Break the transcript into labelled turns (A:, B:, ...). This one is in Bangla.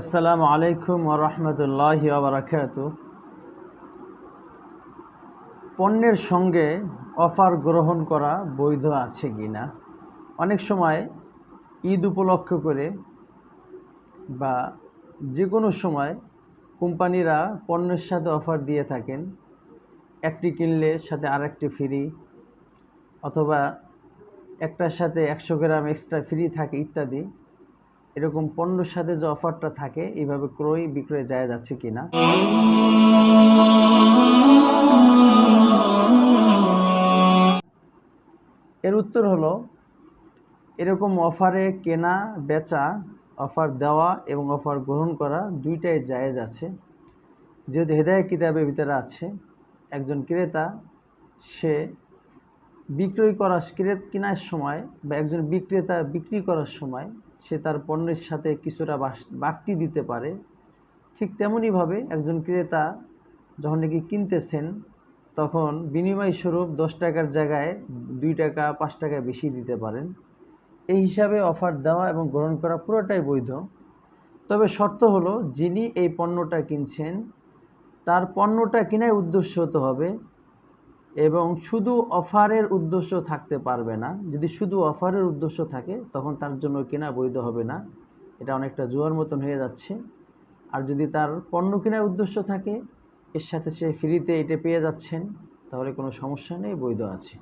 A: আসসালামু আলাইকুম ওরহমতুল্লাহ বারাকাতু পণ্যের সঙ্গে অফার গ্রহণ করা বৈধ আছে কি না? অনেক সময় ঈদ উপলক্ষ করে বা যে কোনো সময় কোম্পানিরা পণ্যের সাথে অফার দিয়ে থাকেন। একটি কিনলে সাথে আরেকটি ফ্রি অথবা একটার সাথে একশো গ্রাম এক্সট্রা ফ্রি থাকে ইত্যাদি। এরকম পণ্যের সাথে যে অফারটা থাকে, এইভাবে ক্রয় বিক্রয় যায় যাচ্ছে কিনা? এর উত্তর হলো, এরকম অফারে কেনা, বেচা, অফার দেওয়া এবং অফার গ্রহণ করা দুইটাই জায়েজ আছে। যেহেতু হেদায় কিতাবের ভিতরে আছে, একজন ক্রেতা, সে বিক্রয় করার, ক্রেত কেনার সময় বা একজন বিক্রেতা বিক্রি করার সময় সে তার পণ্যের সাথে কিছুটা বাড়তি দিতে পারে। ঠিক তেমনইভাবে একজন ক্রেতা যখন নাকি কিনতেছেন, তখন বিনিময় স্বরূপ দশ টাকার জায়গায় দুই টাকা, পাঁচ টাকা বেশি দিতে পারেন। এই হিসাবে অফার দেওয়া এবং গ্রহণ করা পুরোটাই বৈধ। তবে শর্ত হলো, যিনি এই পণ্যটা কিনছেন, তার পণ্যটা কেনার উদ্দেশ্য হতে হবে। এবং শুধু অফারের উদ্দেশ্য থাকতে পারবে না। যদি শুধু অফারের উদ্দেশ্য থাকে, তখন তার জন্য কেনা বৈধ হবে না। এটা অনেকটা জোয়ার মতন হয়ে যাচ্ছে। আর যদি তার পণ্য কেনার উদ্দেশ্য থাকে, এর সাথে সে ফ্রিতে এটা পেয়ে যাচ্ছেন, তাহলে কোনো সমস্যা নেই, বৈধ আছে।